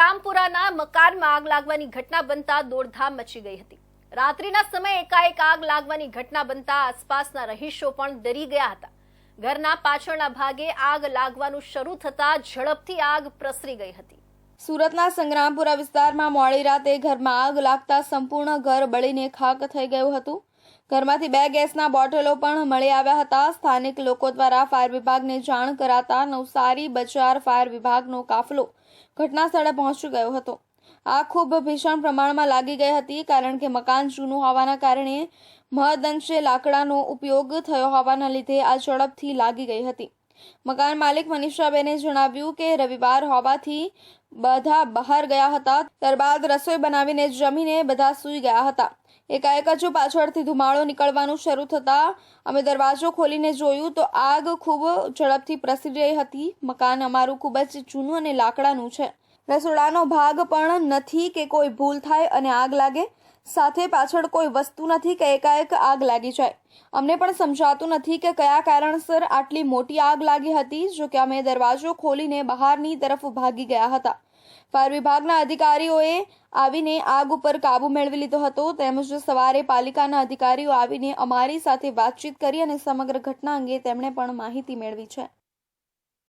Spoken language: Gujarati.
સંગ્રામપુરાના મકાનમાં આગ લાગવાની ઘટના બનતા દોડધામ મચી ગઈ હતી. રાત્રિના સમયે એકાએક આગ લાગવાની ઘટના બનતા આસપાસના રહીશો પણ ડરી ગયા હતા. ઘરના પાછળના ભાગે આગ લાગવાનું શરૂ થતા ઝડપથી આગ પ્રસરી ગઈ હતી. સુરતના સંગ્રામપુરા વિસ્તારમાં મોડી રાતે ઘરમાં આગ લાગતા સંપૂર્ણ ઘર બળીને ખાક થઈ ગયું હતું. ઘરમાંથી બે ગેસના બોટલો પણ મળી આવ્યા હતા. સ્થાનિક લોકો દ્વારા ફાયર વિભાગને જાણ કરાતા નવસારી બજાર ફાયર વિભાગનો કાફલો ઘટના સ્થળે પહોંચી ગયો હતો. આ ખૂબ ભીષણ પ્રમાણમાં લાગી ગઈ હતી કારણ કે મકાન જૂનું હોવાના કારણે મહદઅંશે લાકડાનો ઉપયોગ થયો હોવાના લીધે આ ઝડપથી લાગી ગઈ હતી. મકાન માલિક મનીષાબેને જણાવ્યું કે રવિવાર હોવાથી બધા બહાર ગયા હતા, ત્યારબાદ રસોઈ બનાવીને જમીને બધા સૂઈ ગયા હતા. એકાએક જ પાછળથી ધુમાડો નીકળવાનું શરૂ થતા અમે દરવાજો ખોલીને જોયું તો આગ ખૂબ ઝડપથી પ્રસરી રહી હતી. મકાન અમારું ખૂબ જ જૂનું અને લાકડાનું છે. રસોડાનો ભાગ પણ નથી કે કોઈ ભૂલ થાય અને આગ લાગે. સાથે પાછળ કોઈ વસ્તુ નથી કે એકાએક આગ લાગી જાય. અમને પણ સમજાતું નથી કે કયા કારણસર આટલી મોટી આગ લાગી હતી, જો કે અમે દરવાજો ખોલીને બહારની તરફ ભાગી ગયા હતા. ફાયર વિભાગના અધિકારીઓએ આવીને આગ ઉપર કાબુ મેળવી લીધો હતો, તેમજ સવારે પાલિકાના અધિકારીઓ આવીને અમારી સાથે વાતચીત કરી અને સમગ્ર ઘટના અંગે તેમણે પણ માહિતી મેળવી છે.